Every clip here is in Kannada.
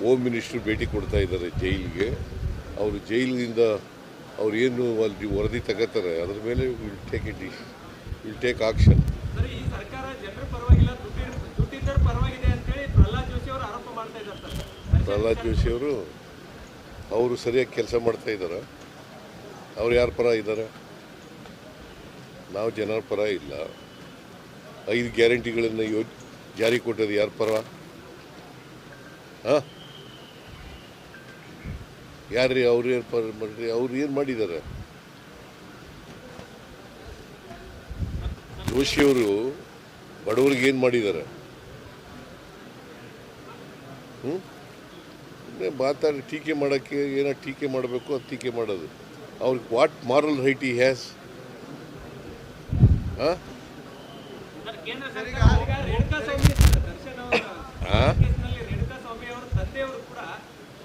ಹೋಮ್ ಮಿನಿಸ್ಟ್ರು ಭೇಟಿ ಕೊಡ್ತಾ ಇದ್ದಾರೆ ಜೈಲಿಗೆ. ಅವರು ಜೈಲಿನಿಂದ ಅವ್ರು ಏನು ಅಲ್ಲಿ ವರದಿ ತಗೋತಾರೆ ಅದ್ರ ಮೇಲೆ will take it will take action Prahlad Joshi ಅವರು ಅವರು ಸರಿಯಾಗಿ ಕೆಲಸ ಮಾಡ್ತಾ ಇದ್ದಾರೆ. ಅವ್ರು ಯಾರ ಪರ ಇದ್ದಾರೆ? ನಾವು ಜನರ ಪರ ಇಲ್ಲ. ಐದು ಗ್ಯಾರಂಟಿಗಳನ್ನು ಯೋ ಜಾರಿ ಕೊಟ್ಟದ್ದು ಯಾರ ಪರ? ಹಾಂ? ಯಾರ್ರಿ ಅವ್ರು ಏನು ಪರ್ ಮಾಡ್ರಿ? ಅವ್ರು ಏನು ಮಾಡಿದ್ದಾರೆ ಜೋಶಿಯವರು ಬಡವರಿಗೆ ಏನು ಮಾಡಿದ್ದಾರೆ ಹ್ಞೂ ಮಾತಾಡಿ ಟೀಕೆ ಮಾಡೋಕ್ಕೆ ಏನೋ ಟೀಕೆ ಮಾಡಬೇಕು ಅದು ಟೀಕೆ ಮಾಡೋದು. ಅವ್ರಿಗೆ ವಾಟ್ ಮಾರಲ್ ರೈಟ್ ಈ ಹ್ಯಾಸ್ ಹಾಂ ಹಾಂ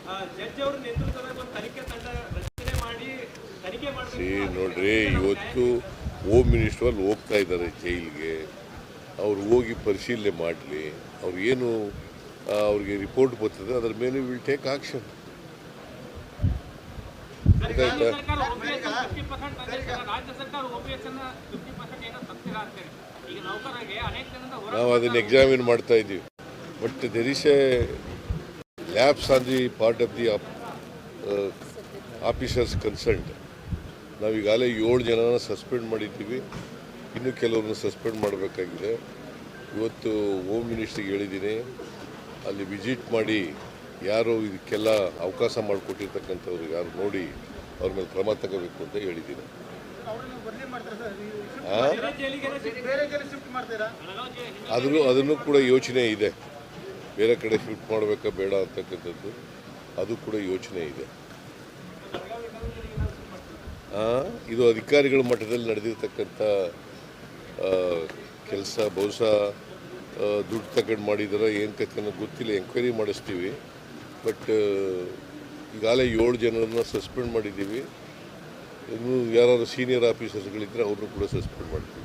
ಕೇಸ್ನಲ್ಲಿ ರೇಣುಕಾ ಸ್ವಾಮಿ ಅವರ ತಂದೆಯವರು ಕೂಡ ಜಡ್ಜ್ ಅವರ ನೇತೃತ್ವದಲ್ಲಿ ಒಂದು ತನಿಖೆ ತಂಡ ರಚನೆ ಮಾಡಿ ತನಿಖೆ ಸಿ ಮಾಡಬೇಕು ನೋಡ್ರಿ ಇವತ್ತು ಹೋಮ್ ಮಿನಿಸ್ಟರ್ ಅಲ್ಲಿ ಹೋಗ್ತಾ ಇದ್ದಾರೆ ಜೈಲ್ಗೆ. ಅವ್ರು ಹೋಗಿ ಪರಿಶೀಲನೆ ಮಾಡಲಿ. ಅವ್ರು ಏನು ಆ, ಅವ್ರಿಗೆ ರಿಪೋರ್ಟ್ ಬರ್ತದೆ ಅದ್ರ ಮೇಲೆ ವಿಲ್ ಟೇಕ್ ಆಕ್ಷನ್ ಗೊತ್ತಾಯ್ತಾ? ಸರ್ಕಾರ OPS ಅನ್ನ 50% ರಾಜ್ಯ ಸರ್ಕಾರ ಓಪಿಎಸ್ ಅನ್ನ ಫಿಫ್ಟಿ ಪರ್ಸೆಂಟ್ ಏನೋ ತಪ್ಪಿಲ್ಲ ಅಂತೇಳಿ ಈಗ ನೌಕರರಿಗೆ ಅನೇಕ ಜನದ ಹೊರ ನಾವು ಅದನ್ನು ಎಕ್ಸಾಮಿನ್ ಮಾಡ್ತಾ ಇದ್ದೀವಿ. But there is a lapse on the part of the officers consult ನಾವು ಈಗಾಗಲೇ ಏಳು ಜನನ ಸಸ್ಪೆಂಡ್ ಮಾಡಿದ್ದೀವಿ. ಇನ್ನು ಕೆಲವ್ರನ್ನ ಸಸ್ಪೆಂಡ್ ಮಾಡಬೇಕಾಗಿದೆ. ಇವತ್ತು ಹೋಮ್ ಮಿನಿಸ್ಟ್ರಿಗೆ ಹೇಳಿದ್ದೀನಿ ಅಲ್ಲಿ ವಿಸಿಟ್ ಮಾಡಿ ಯಾರು ಇದಕ್ಕೆಲ್ಲ ಅವಕಾಶ ಮಾಡಿಕೊಟ್ಟಿರ್ತಕ್ಕಂಥವ್ರಿಗೆ ಯಾರು ನೋಡಿ ಅವ್ರ ಮೇಲೆ ಕ್ರಮ ತಗೋಬೇಕು ಅಂತ ಹೇಳಿದ್ದೀನಿ. ಅದನ್ನು ಅದನ್ನು ಕೂಡ ಯೋಚನೆ ಇದೆ. ಬೇರೆ ಕಡೆ ಶಿಫ್ಟ್ ಮಾಡಬೇಕಾ ಬೇಡ ಅಂತಕ್ಕಂಥದ್ದು, ಅದು ಕೂಡ ಯೋಚನೆ ಇದೆ. ಇದು ಅಧಿಕಾರಿಗಳ ಮಟ್ಟದಲ್ಲಿ ನಡೆದಿರ್ತಕ್ಕಂಥ ಕೆಲಸ, ಬಹುಶಃ ದುಡ್ಡು ತಗೊಂಡು ಮಾಡಿದಾರ ಏನು ಅನ್ನೋದು ಗೊತ್ತಿಲ್ಲ ಎಂಕ್ವೈರಿ ಮಾಡಿಸ್ತೀವಿ. ಬಟ್ ಈಗಾಗಲೇ ಏಳು ಜನರನ್ನು ಸಸ್ಪೆಂಡ್ ಮಾಡಿದ್ದೀವಿ. ಇನ್ನು ಯಾರಾದ್ರು ಸೀನಿಯರ್ ಆಫೀಸರ್ಸ್ಗಳಿದ್ದರೆ ಅವ್ರನ್ನೂ ಕೂಡ ಸಸ್ಪೆಂಡ್ ಮಾಡ್ತೀವಿ.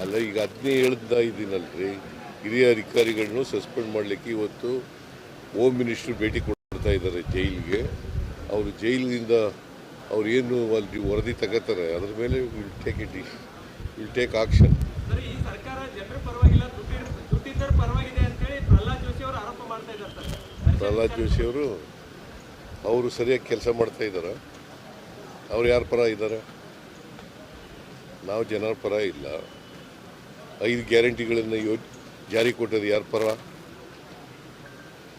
ಅಲ್ಲ ಈಗ ಅದನ್ನೇ ಹೇಳ್ತಾ ಇದ್ದೀನಲ್ರಿ ಹಿರಿಯ ಅಧಿಕಾರಿಗಳನ್ನು ಸಸ್ಪೆಂಡ್ ಮಾಡಲಿಕ್ಕೆ ಇವತ್ತು ಹೋಮ್ ಮಿನಿಸ್ಟ್ರು ಭೇಟಿ ಕೊಡ್ತಾ ಇದ್ದಾರೆ ಜೈಲಿಗೆ. ಅವರು ಜೈಲಿನಿಂದ ಅವ್ರು ಏನು ಅಲ್ಲಿ ವರದಿ ತಗೋತಾರೆ ಅದ್ರ ಮೇಲೆ will take it will take action Prahlad Joshi ಅವರು ಅವರು ಸರಿಯಾಗಿ ಕೆಲಸ ಮಾಡ್ತಾ ಇದ್ದಾರೆ ಅವ್ರು ಯಾರ ಪರ ಇದ್ದಾರೆ ನಾವು ಜನರ ಪರ ಇಲ್ಲ. ಐದು ಗ್ಯಾರಂಟಿಗಳನ್ನು ಯೋ, ಜಾರಿ ಕೊಟ್ಟದ್ದು ಯಾರ ಪರ?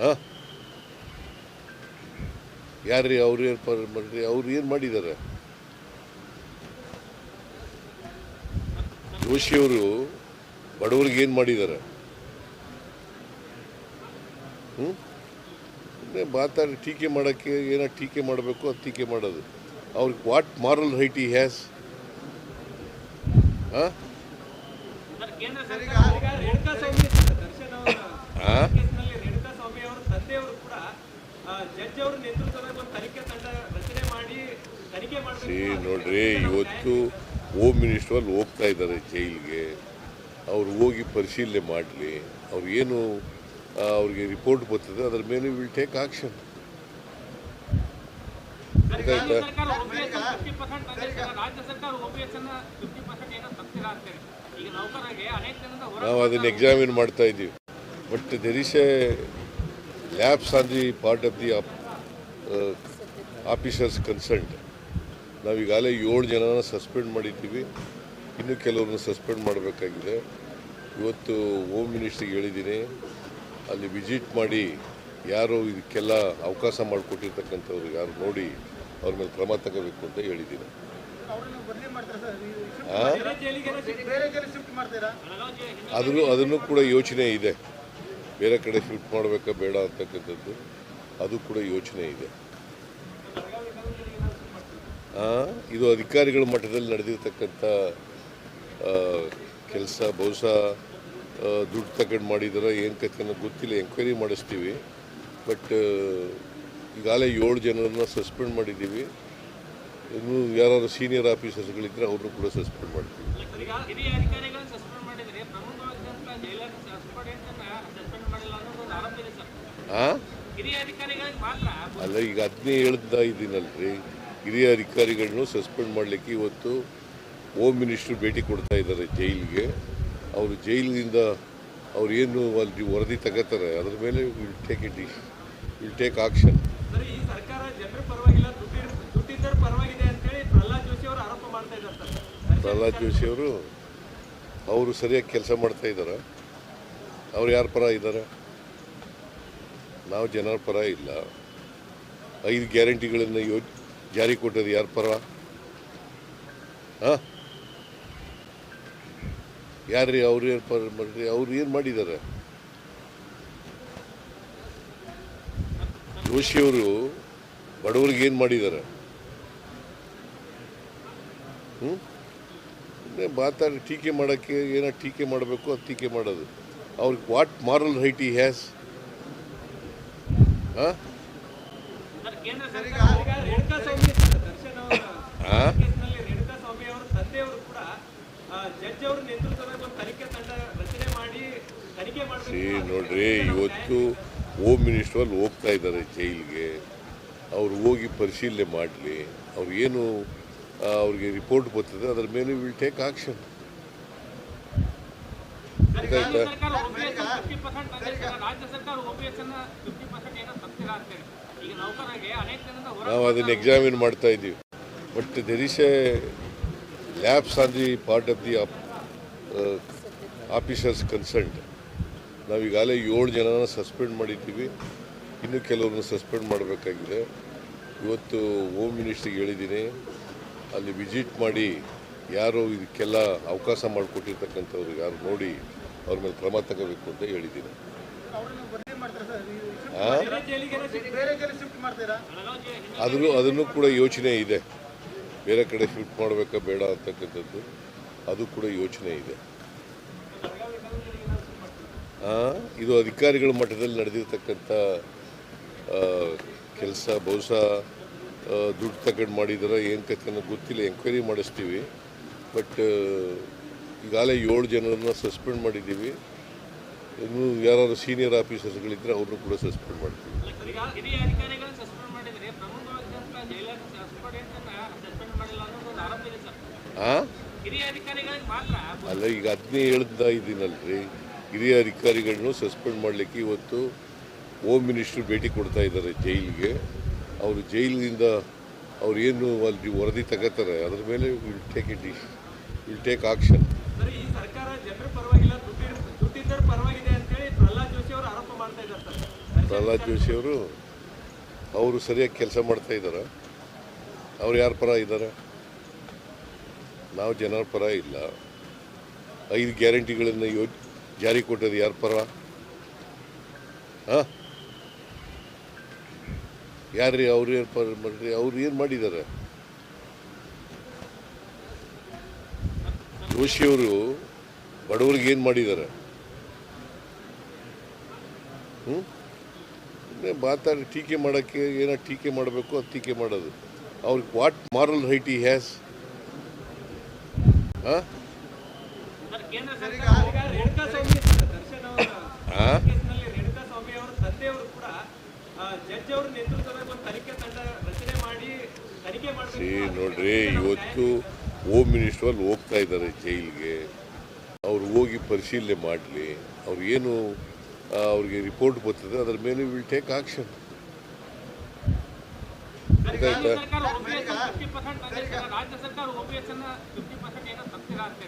ಹಾಂ? ಯಾರ್ರಿ ಅವ್ರು ಏನು ಪರ ಮಾಡ್ರಿ ಅವ್ರು ಏನು ಮಾಡಿದ್ದಾರೆ ಜೋಶಿಯವರು ಬಡವರಿಗೆ ಏನು ಮಾಡಿದ್ದಾರೆ ಹ್ಞೂ ಮಾತಾಡಿ, ಟೀಕೆ ಮಾಡೋಕ್ಕೆ ಏನೋ ಟೀಕೆ ಮಾಡಬೇಕು, ಅದು ಟೀಕೆ ಮಾಡೋದು. ಅವ್ರಿಗೆ ವಾಟ್ ಮಾರಲ್ ರೈಟ್ ಈ ಹ್ಯಾಸ್ ನೋಡ್ರಿ ಇವತ್ತು ಹೋಮ್ ಮಿನಿಸ್ಟರ್ ಅಲ್ಲಿ ಹೋಗ್ತಾ ಇದ್ದಾರೆ ಜೈಲಿಗೆ. ಅವ್ರು ಹೋಗಿ ಪರಿಶೀಲನೆ ಮಾಡಲಿ. ಅವ್ರಿಗೇನು ಅವ್ರಿಗೆ ರಿಪೋರ್ಟ್ ಬರ್ತದೆ ಅದ್ರ ಮೇಲೆ ವಿಲ್ ಟೇಕ್ ಆಕ್ಷನ್ ಹೊರ ನಾವು ಅದನ್ನು ಎಕ್ಸಾಮಿನ್ ಮಾಡ್ತಾ ಇದ್ದೀವಿ. But there is a lapse on the part of the officers consult ನಾವು ಈಗಾಗಲೇ ಏಳು ಜನನ ಸಸ್ಪೆಂಡ್ ಮಾಡಿದ್ದೀವಿ. ಇನ್ನು ಕೆಲವ್ರನ್ನ ಸಸ್ಪೆಂಡ್ ಮಾಡಬೇಕಾಗಿದೆ. ಇವತ್ತು ಹೋಮ್ ಮಿನಿಸ್ಟ್ರಿಗೆ ಹೇಳಿದ್ದೀನಿ. ಅಲ್ಲಿ ವಿಸಿಟ್ ಮಾಡಿ ಯಾರು ಇದಕ್ಕೆಲ್ಲ ಅವಕಾಶ ಮಾಡಿಕೊಟ್ಟಿರ್ತಕ್ಕಂಥವ್ರಿಗೆ ಯಾರು ನೋಡಿ ಅವ್ರ ಮೇಲೆ ಕ್ರಮ ತಗೋಬೇಕು ಅಂತ ಹೇಳಿದ್ದೀನಿ. ಅದನ್ನು ಅದನ್ನು ಕೂಡ ಯೋಚನೆ ಇದೆ. ಬೇರೆ ಕಡೆ ಶಿಫ್ಟ್ ಮಾಡಬೇಕಾ ಬೇಡ ಅಂತಕ್ಕಂಥದ್ದು ಅದು ಕೂಡ ಯೋಚನೆ ಇದೆ. ಆ, ಇದು ಅಧಿಕಾರಿಗಳ ಮಟ್ಟದಲ್ಲಿ ನಡೆದಿರ್ತಕ್ಕಂಥ ಕೆಲಸ ಬಹುಶಃ ದುಡ್ಡು ತಗೊಂಡು ಮಾಡಿದಾರ ಏನು ಕತೆ ಗೊತ್ತಿಲ್ಲ ಎಂಕ್ವೈರಿ ಮಾಡಿಸ್ತೀವಿ. ಬಟ್ ಈಗಾಗಲೇ ಏಳು ಜನರನ್ನು ಸಸ್ಪೆಂಡ್ ಮಾಡಿದ್ದೀವಿ. ಇನ್ನು ಯಾರಾದ್ರು ಸೀನಿಯರ್ ಆಫೀಸರ್ಸ್ಗಳಿದ್ರೆ ಅವ್ರನ್ನೂ ಕೂಡ ಸಸ್ಪೆಂಡ್ ಮಾಡ್ತೀವಿ. ಅಲ್ಲ ಈಗ ಅದನ್ನೇ ಹೇಳ್ತಾ ಇದ್ದೀನಲ್ರಿ. ಹಿರಿಯ ಅಧಿಕಾರಿಗಳನ್ನು ಸಸ್ಪೆಂಡ್ ಮಾಡಲಿಕ್ಕೆ ಇವತ್ತು ಹೋಮ್ ಮಿನಿಸ್ಟ್ರು ಭೇಟಿ ಕೊಡ್ತಾ ಇದ್ದಾರೆ ಜೈಲಿಗೆ. ಅವರು ಜೈಲಿನಿಂದ ಅವ್ರು ಏನು ಅಲ್ಲಿ ವರದಿ ತಗೋತಾರೆ ಅದ್ರ ಮೇಲೆ will take it will take action Prahlad Joshi ಅವರು ಆರೋಪ ಮಾಡ್ತಾ ಇದ್ದಾರೆ ಸರ್. ಪ್ರಹ್ಲಾದ್ ಜೋಶಿ ಅವರು ಅವರು ಸರಿಯಾಗಿ ಕೆಲಸ ಮಾಡ್ತಾ ಇದ್ದಾರೆ. ಅವ್ರು ಯಾರ ಪರ ಇದ್ದಾರೆ? ನಾವು ಜನರ ಪರ ಇಲ್ಲ. ಐದು ಗ್ಯಾರಂಟಿಗಳನ್ನು ಯೋ ಜಾರಿ ಕೊಟ್ಟದ್ದು ಯಾರ ಪರ? ಹಾಂ? ಯಾರ್ರಿ ಅವ್ರು ಏನು ಪರ ಮಾಡಿರಿ ಅವ್ರು ಏನು ಮಾಡಿದ್ದಾರೆ? ಜೋಶಿಯವರು ಬಡವರಿಗೆ ಏನು ಮಾಡಿದ್ದಾರೆ? ಹ್ಞೂ ಮಾತಾಡಿ ಟೀಕೆ ಮಾಡೋಕ್ಕೆ ಏನೋ ಟೀಕೆ ಮಾಡಬೇಕು ಅದು ಟೀಕೆ ಮಾಡೋದು. ಅವ್ರಿಗೆ ವಾಟ್ ಮಾರಲ್ ರೈಟ್ ಈ ಹ್ಯಾಸ್ ನೋಡ್ರಿ ಇವತ್ತು ಹೋಮ್ ಮಿನಿಸ್ಟ್ರಲ್ಲಿ ಹೋಗ್ತಾ ಇದ್ದಾರೆ ಜೈಲಿಗೆ. ಅವ್ರು ಹೋಗಿ ಪರಿಶೀಲನೆ ಮಾಡಲಿ. ಅವ್ರು ಏನು ಆ, ಅವ್ರಿಗೆ ರಿಪೋರ್ಟ್ ಬರ್ತದೆ ಅದ್ರ ಮೇಲೆ ವಿಲ್ ಟೇಕ್ ಆಕ್ಷನ್ ರಾಜ್ಯ ಸರ್ಕಾರ OPS ಅನ್ನ 50% ತಂದಿದೆ ರಾಜ್ಯ ಸರ್ಕಾರ ಓಪಿಎಸ್ ಅನ್ನ ಫಿಫ್ಟಿ ಪರ್ಸೆಂಟ್ ಏನೋ ತಪ್ಪಿಲ್ಲ ಅಂತೇಳಿ ಈಗ ನೌಕರರಿಗೆ ಅನೇಕ ದಿನದಿಂದ ಹೊರ ನಾವು ಅದನ್ನು ಎಕ್ಸಾಮಿನ್ ಮಾಡ್ತಾ ಇದ್ದೀವಿ. But there is a lapse on the part of the officers consult ನಾವು ಈಗಾಗಲೇ ಏಳು ಜನನ ಸಸ್ಪೆಂಡ್ ಮಾಡಿದ್ದೀವಿ. ಇನ್ನು ಕೆಲವ್ರನ್ನ ಸಸ್ಪೆಂಡ್ ಮಾಡಬೇಕಾಗಿದೆ. ಇವತ್ತು ಹೋಮ್ ಮಿನಿಸ್ಟ್ರಿಗೆ ಹೇಳಿದ್ದೀನಿ. ಅಲ್ಲಿ ವಿಸಿಟ್ ಮಾಡಿ ಯಾರು ಇದಕ್ಕೆಲ್ಲ ಅವಕಾಶ ಮಾಡಿಕೊಟ್ಟಿರ್ತಕ್ಕಂಥವ್ರು ಯಾರು ನೋಡಿ ಅವ್ರ ಮೇಲೆ ಕ್ರಮ ತಗೋಬೇಕು ಅಂತ ಹೇಳಿದ್ದೀನಿ. ಅದನ್ನು ಅದನ್ನು ಕೂಡ ಯೋಚನೆ ಇದೆ. ಬೇರೆ ಕಡೆ ಶಿಫ್ಟ್ ಮಾಡಬೇಕಾ ಬೇಡ ಅಂತಕ್ಕಂಥದ್ದು. ಅದು ಕೂಡ ಯೋಚನೆ ಇದೆ. ಇದು ಅಧಿಕಾರಿಗಳ ಮಟ್ಟದಲ್ಲಿ ನಡೆದಿರ್ತಕ್ಕಂಥ ಕೆಲಸ ಬಹುಶಃ ದುಡ್ಡು ತಗೊಂಡು ಮಾಡಿದಾರ ಏನು ಕತೆ ಗೊತ್ತಿಲ್ಲ ಎಂಕ್ವೈರಿ ಮಾಡಿಸ್ತೀವಿ. ಬಟ್ ಈಗಾಗಲೇ ಏಳು ಜನರನ್ನ ಸಸ್ಪೆಂಡ್ ಮಾಡಿದ್ದೀವಿ. ಇನ್ನು ಯಾರು ಸೀನಿಯರ್ ಆಫೀಸರ್ಸ್ಗಳಿದ್ದರೆ ಅವ್ರನ್ನೂ ಕೂಡ ಸಸ್ಪೆಂಡ್ ಮಾಡ್ತೀವಿ. ಹಾಂ ಅಲ್ಲ ಈಗ ಅದನ್ನೇ ಹೇಳ್ತಾ ಇದ್ದೀನಲ್ರಿ. ಹಿರಿಯ ಅಧಿಕಾರಿಗಳನ್ನು ಸಸ್ಪೆಂಡ್ ಮಾಡಲಿಕ್ಕೆ ಇವತ್ತು ಹೋಮ್ ಮಿನಿಸ್ಟ್ರು ಭೇಟಿ ಕೊಡ್ತಾ ಇದ್ದಾರೆ ಜೈಲಿಗೆ. ಅವರು ಜೈಲಿನಿಂದ ಅವ್ರು ಏನು ಅಲ್ಲಿ ವರದಿ ತಗೋತಾರೆ ಅದ್ರ ಮೇಲೆ will take it will take action Prahlad Joshi ಅವರು ಅವರು ಸರಿಯಾಗಿ ಕೆಲಸ ಮಾಡ್ತಾ ಇದ್ದಾರೆ. ಅವ್ರು ಯಾರ ಪರ ಇದ್ದಾರೆ? ನಾವು ಜನರ ಪರ ಇಲ್ಲ. ಐದು ಗ್ಯಾರಂಟಿಗಳನ್ನು ಯೋ ಜಾರಿ ಕೊಟ್ಟದ್ದು ಯಾರ ಪರ? ಹಾಂ? ಯಾರ್ರಿ ಅವ್ರು ಏನು ಪರ ಮಾಡ್ರಿ ಅವ್ರು ಏನು ಮಾಡಿದ್ದಾರೆ ಜೋಶಿಯವರು ಬಡವರಿಗೆ ಏನು ಮಾಡಿದ್ದಾರೆ ಹ್ಞೂ ಮಾತಾಡಿ, ಟೀಕೆ ಮಾಡೋಕ್ಕೆ ಏನೋ ಟೀಕೆ ಮಾಡಬೇಕು, ಅದು ಟೀಕೆ ಮಾಡೋದು. ಅವ್ರಿಗೆ ವಾಟ್ ಮಾರಲ್ ರೈಟ್ ಈ ಹ್ಯಾಸ್ ಹಾಂ? ನೋಡ್ರಿ ಇವತ್ತು ಹೋಮ್ ಮಿನಿಸ್ಟರ್ ಅಲ್ಲಿ ಹೋಗ್ತಾ ಇದ್ದಾರೆ ಜೈಲ್ಗೆ. ಅವ್ರು ಹೋಗಿ ಪರಿಶೀಲನೆ ಮಾಡಲಿ. ಅವ್ರು ಏನು ಆ, ಅವ್ರಿಗೆ ರಿಪೋರ್ಟ್ ಬರ್ತದೆ ಅದ್ರ ಮೇಲೆ ವಿಲ್ ಟೇಕ್ ಆಕ್ಷನ್ ರಾಜ್ಯ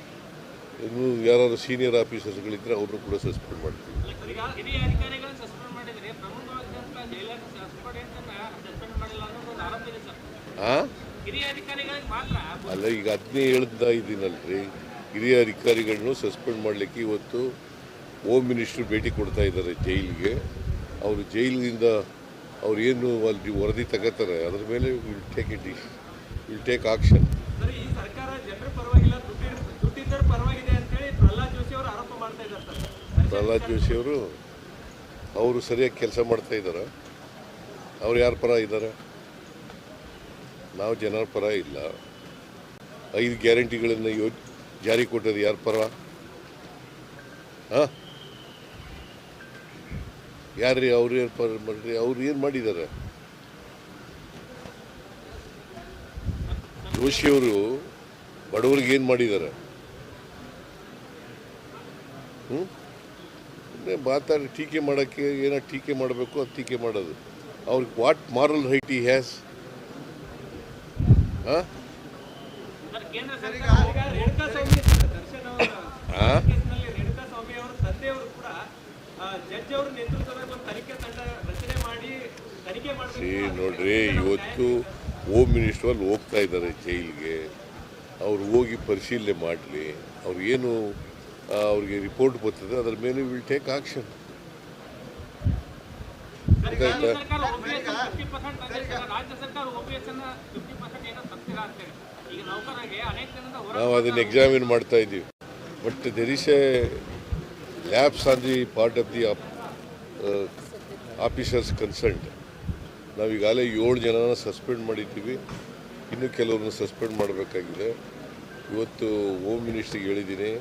ಇನ್ನು ಯಾರು ಸೀನಿಯರ್ ಆಫೀಸರ್ಸ್ಗಳಿದ್ದರೆ ಅವರು ಕೂಡ ಸಸ್ಪೆಂಡ್ ಮಾಡ್ತೀವಿ. ಅಲ್ಲ ಈಗ ಅದನ್ನೇ ಹೇಳ್ತಾ ಇದ್ದೀನಲ್ರಿ ಹಿರಿಯ ಅಧಿಕಾರಿಗಳನ್ನು ಸಸ್ಪೆಂಡ್ ಮಾಡಲಿಕ್ಕೆ ಇವತ್ತು ಹೋಮ್ ಮಿನಿಸ್ಟ್ರು ಭೇಟಿ ಕೊಡ್ತಾ ಇದ್ದಾರೆ ಜೈಲಿಗೆ. ಅವರು ಜೈಲಿನಿಂದ ಅವ್ರು ಏನು ಅಲ್ಲಿ ವರದಿ ತಗೋತಾರೆ ಅದ್ರ ಮೇಲೆ will take it will take action Prahlad Joshi ಅವರು ಅವರು ಸರಿಯಾಗಿ ಕೆಲಸ ಮಾಡ್ತಾ ಇದ್ದಾರೆ. ಅವ್ರು ಯಾರ ಪರ ಇದ್ದಾರೆ? ನಾವು ಜನರ ಪರ ಇಲ್ಲ. ಐದು ಗ್ಯಾರಂಟಿಗಳನ್ನು ಯೋ ಜಾರಿ ಕೊಟ್ಟದ್ದು ಯಾರ ಪರ? ಹಾಂ? ಯಾರ್ರಿ ಅವ್ರು ಏನು ಪರ ಮಾಡ್ರಿ? ಅವ್ರು ಏನು ಮಾಡಿದ್ದಾರೆ? ಜೋಶಿಯವರು ಬಡವರಿಗೆ ಏನು ಮಾಡಿದ್ದಾರೆ? ಮಾತಾಡಿ ಟೀಕೆ ಮಾಡೋಕ್ಕೆ ಏನೋ ಟೀಕೆ ಮಾಡಬೇಕು ಅದು ಟೀಕೆ ಮಾಡೋದು. ಅವ್ರಿಗೆ ವಾಟ್ ಮಾರಲ್ ರೈಟ್ ಈ ಹ್ಯಾಸ್ ನೋಡ್ರಿ ಇವತ್ತು ಹೋಮ್ ಮಿನಿಸ್ಟರ್ ಅಲ್ಲಿ ಹೋಗ್ತಾ ಇದ್ದಾರೆ ಜೈಲಿಗೆ. ಅವ್ರು ಹೋಗಿ ಪರಿಶೀಲನೆ ಮಾಡಲಿ. ಅವ್ರು ಏನು ಆ, ಅವ್ರಿಗೆ ರಿಪೋರ್ಟ್ ಬರ್ತದೆ. ಅದರ ಮೇಲೆ ವಿಲ್ ಟೇಕ್ ಆಕ್ಷನ್ ನಾವು ಅದನ್ನು ಎಕ್ಸಾಮಿನ್ ಮಾಡ್ತಾ ಇದ್ದೀವಿ? But there is a lapse on the part of the officers consult ನಾವು ಈಗಾಗಲೇ ಏಳು ಜನನ ಸಸ್ಪೆಂಡ್ ಮಾಡಿದ್ದೀವಿ. ಇನ್ನು ಕೆಲವ್ರನ್ನ ಸಸ್ಪೆಂಡ್ ಮಾಡಬೇಕಾಗಿದೆ. ಇವತ್ತು ಹೋಮ್ ಮಿನಿಸ್ಟ್ರಿಗೆ ಹೇಳಿದ್ದೀನಿ.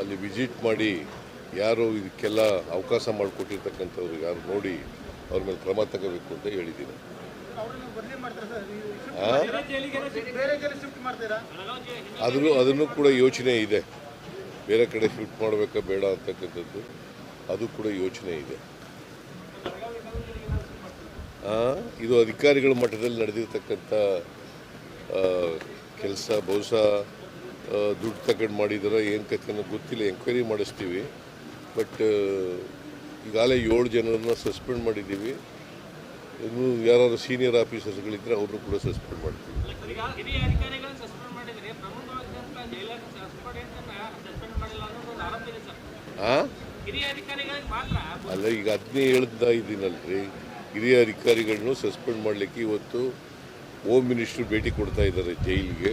ಅಲ್ಲಿ ವಿಸಿಟ್ ಮಾಡಿ ಯಾರು ಇದಕ್ಕೆಲ್ಲ ಅವಕಾಶ ಮಾಡಿಕೊಟ್ಟಿರ್ತಕ್ಕಂಥವ್ರು ಯಾರು ನೋಡಿ ಅವ್ರ ಮೇಲೆ ಕ್ರಮ ತಗೋಬೇಕು ಅಂತ ಹೇಳಿದ್ದೀನಿ. ಅದನ್ನು ಅದನ್ನು ಕೂಡ ಯೋಚನೆ ಇದೆ. ಬೇರೆ ಕಡೆ ಶಿಫ್ಟ್ ಮಾಡಬೇಕಾ ಬೇಡ ಅಂತಕ್ಕಂಥದ್ದು ಅದು ಕೂಡ ಯೋಚನೆ ಇದೆ. ಇದು ಅಧಿಕಾರಿಗಳ ಮಟ್ಟದಲ್ಲಿ ನಡೆದಿರ್ತಕ್ಕಂಥ ಕೆಲಸ ಬಹುಶಃ ದುಡ್ಡು ತಗೊಂಡು ಮಾಡಿದಾರ ಏನು ಕಥೆನೋ ಗೊತ್ತಿಲ್ಲ ಎಂಕ್ವೈರಿ ಮಾಡಿಸ್ತೀವಿ. ಬಟ್ ಈಗಾಗಲೇ ಏಳು ಜನರನ್ನ ಸಸ್ಪೆಂಡ್ ಮಾಡಿದ್ದೀವಿ. ಇನ್ನು ಯಾರಾದ್ರು ಸೀನಿಯರ್ ಆಫೀಸರ್ಸ್ಗಳಿದ್ರೆ ಅವ್ರನ್ನೂ ಕೂಡ ಸಸ್ಪೆಂಡ್ ಮಾಡ್ತೀವಿ. ಅಲ್ಲ ಈಗ ಅದನ್ನೇ ಹೇಳ್ತಾ ಇದ್ದೀನಲ್ರಿ ಹಿರಿಯ ಅಧಿಕಾರಿಗಳನ್ನು ಸಸ್ಪೆಂಡ್ ಮಾಡಲಿಕ್ಕೆ ಇವತ್ತು ಹೋಮ್ ಮಿನಿಸ್ಟ್ರು ಭೇಟಿ ಕೊಡ್ತಾ ಇದ್ದಾರೆ ಜೈಲಿಗೆ.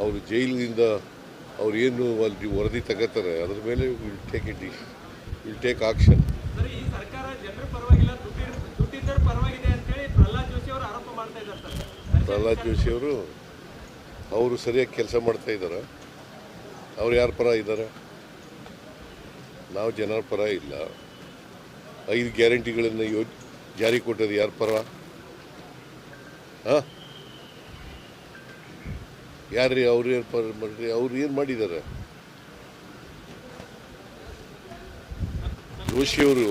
ಅವರು ಜೈಲಿನಿಂದ ಅವ್ರು ಏನು ಅಲ್ಲಿ ವರದಿ ತಗೋತಾರೆ ಅದ್ರ ಮೇಲೆ will take it will take action Prahlad Joshi ಅವರು ಅವರು ಸರಿಯಾಗಿ ಕೆಲಸ ಮಾಡ್ತಾ ಇದ್ದಾರೆ. ಅವ್ರು ಯಾರ ಪರ ಇದ್ದಾರೆ? ನಾವು ಜನರ ಪರ ಇಲ್ಲ. ಐದು ಗ್ಯಾರಂಟಿಗಳನ್ನು ಯೋ ಜಾರಿ ಕೊಟ್ಟದ್ದು ಯಾರ ಪರ? ಹಾಂ? ಯಾರ್ರಿ ಅವ್ರು ಏನು ಪರ್ ಮಾಡ್ರಿ? ಅವ್ರು ಏನು ಮಾಡಿದ್ದಾರೆ ಜೋಶಿಯವರು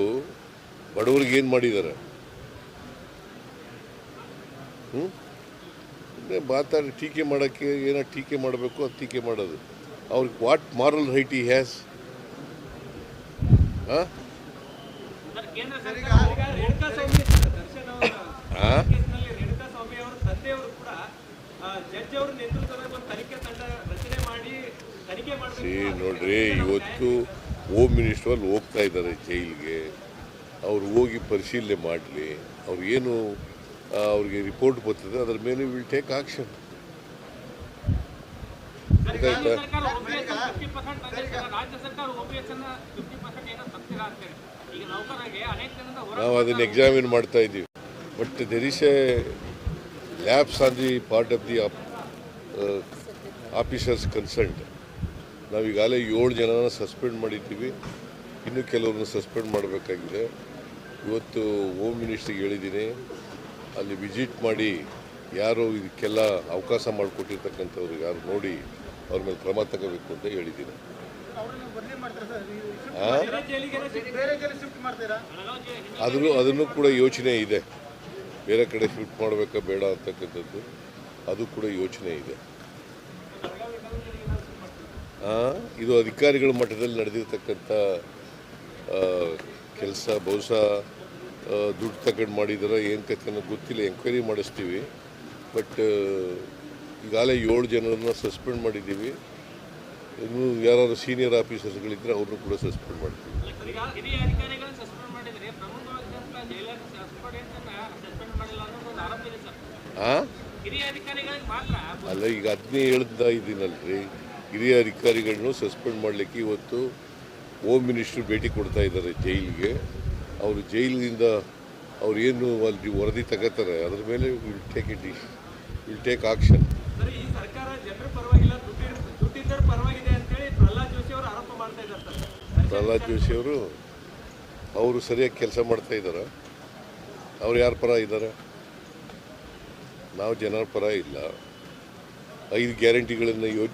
ಬಡವರಿಗೆ ಏನು ಮಾಡಿದ್ದಾರೆ ಹ್ಞೂ ಮಾತಾಡಿ ಟೀಕೆ ಮಾಡೋಕ್ಕೆ ಏನೋ ಟೀಕೆ ಮಾಡಬೇಕು ಅದು ಟೀಕೆ ಮಾಡೋದು. ಅವ್ರಿಗೆ ವಾಟ್ ಮಾರಲ್ ರೈಟ್ ಈ ಹ್ಯಾಸ್ ಹಾಂ ಸರ್ ಕೇಂದ್ರ ಸರ್ಕಾರ ಈಗ ರೇಣುಕಾ ಸ್ವಾಮಿ ದರ್ಶನ್ ಅವರ ಆ? ಕೇಸ್ನಲ್ಲಿ ರೇಣುಕಾ ಸ್ವಾಮಿ ಅವರ ತಂದೆಯವರು ಕೂಡ ಜಡ್ಜ್ ಅವರ ನೇತೃತ್ವದಲ್ಲಿ ಒಂದು ತನಿಖೆ ತಂಡ ರಚನೆ ಮಾಡಿ ತನಿಖೆ ಸಿ ನೋಡ್ರಿ ಇವತ್ತು ಹೋಮ್ ಮಿನಿಸ್ಟರ್ ಅಲ್ಲಿ ಹೋಗ್ತಾ ಇದ್ದಾರೆ ಜೈಲಿಗೆ. ಅವ್ರು ಹೋಗಿ ಪರಿಶೀಲನೆ ಮಾಡಲಿ. ಅವ್ರು ಏನು ಅವ್ರಿಗೆ ರಿಪೋರ್ಟ್ ಬರ್ತದೆ ಅದ್ರ ಮೇಲೆ ವಿಲ್ ಟೇಕ್ ಆಕ್ಷನ್ ನಾವು ಅದನ್ನು ಎಕ್ಸಾಮಿನ್ ಮಾಡ್ತಾ ಇದ್ದೀವಿ. But there is a lapse on the part of the officers consult ನಾವು ಈಗಾಗಲೇ ಏಳು ಜನನ ಸಸ್ಪೆಂಡ್ ಮಾಡಿದ್ದೀವಿ ಇನ್ನು ಕೆಲವ್ರನ್ನ ಸಸ್ಪೆಂಡ್ ಮಾಡಬೇಕಾಗಿದೆ. ಇವತ್ತು ಹೋಮ್ ಮಿನಿಸ್ಟ್ರಿಗೆ ಹೇಳಿದ್ದೀನಿ ಅಲ್ಲಿ ವಿಸಿಟ್ ಮಾಡಿ ಯಾರು ಇದಕ್ಕೆಲ್ಲ ಅವಕಾಶ ಮಾಡಿಕೊಟ್ಟಿರ್ತಕ್ಕಂಥವ್ರು ಯಾರು ನೋಡಿ ಅವ್ರ ಮೇಲೆ ಕ್ರಮ ತಗೋಬೇಕು ಅಂತ ಹೇಳಿದ್ದೀನಿ. ಅದನ್ನು ಅದನ್ನು ಕೂಡ ಯೋಚನೆ ಇದೆ. ಬೇರೆ ಕಡೆ ಶಿಫ್ಟ್ ಮಾಡಬೇಕಾ ಬೇಡ ಅಂತಕ್ಕಂಥದ್ದು. ಅದು ಕೂಡ ಯೋಚನೆ ಇದೆ. ಇದು ಅಧಿಕಾರಿಗಳ ಮಟ್ಟದಲ್ಲಿ ನಡೆದಿರ್ತಕ್ಕಂಥ ಕೆಲಸ ಬಹುಶಃ ದುಡ್ಡು ತಗೊಂಡು ಮಾಡಿದಾರ ಏನು ಕತೆ ಅನ್ನೋದು ಗೊತ್ತಿಲ್ಲ ಎಂಕ್ವೈರಿ ಮಾಡಿಸ್ತೀವಿ. ಬಟ್ ಈಗಾಗಲೇ ಏಳು ಜನರನ್ನ ಸಸ್ಪೆಂಡ್ ಮಾಡಿದ್ದೀವಿ. ಇನ್ನು ಯಾರು ಸೀನಿಯರ್ ಆಫೀಸರ್ಸ್ಗಳಿದ್ರೆ ಅವ್ರನ್ನೂ ಕೂಡ ಸಸ್ಪೆಂಡ್ ಮಾಡ್ತೀವಿ. ಹಾಂ ಅಲ್ಲ ಈಗ ಅದನ್ನೇ ಹೇಳ್ತಾ ಇದ್ದೀನಲ್ರಿ. ಹಿರಿಯ ಅಧಿಕಾರಿಗಳನ್ನು ಸಸ್ಪೆಂಡ್ ಮಾಡಲಿಕ್ಕೆ ಇವತ್ತು ಹೋಮ್ ಮಿನಿಸ್ಟ್ರು ಭೇಟಿ ಕೊಡ್ತಾ ಇದ್ದಾರೆ ಜೈಲಿಗೆ. ಅವರು ಜೈಲಿನಿಂದ ಅವ್ರು ಏನು ಅಲ್ಲಿ ವರದಿ ತಗೋತಾರೆ ಅದ್ರ ಮೇಲೆ will take it will take action Prahlad Joshi ಅವರು ಅವರು ಸರಿಯಾಗಿ ಕೆಲಸ ಮಾಡ್ತಾ ಇದ್ದಾರೆ. ಅವ್ರು ಯಾರ ಪರ ಇದ್ದಾರೆ? ನಾವು ಜನರ ಪರ ಇಲ್ಲ. ಐದು ಗ್ಯಾರಂಟಿಗಳನ್ನು ಯೋ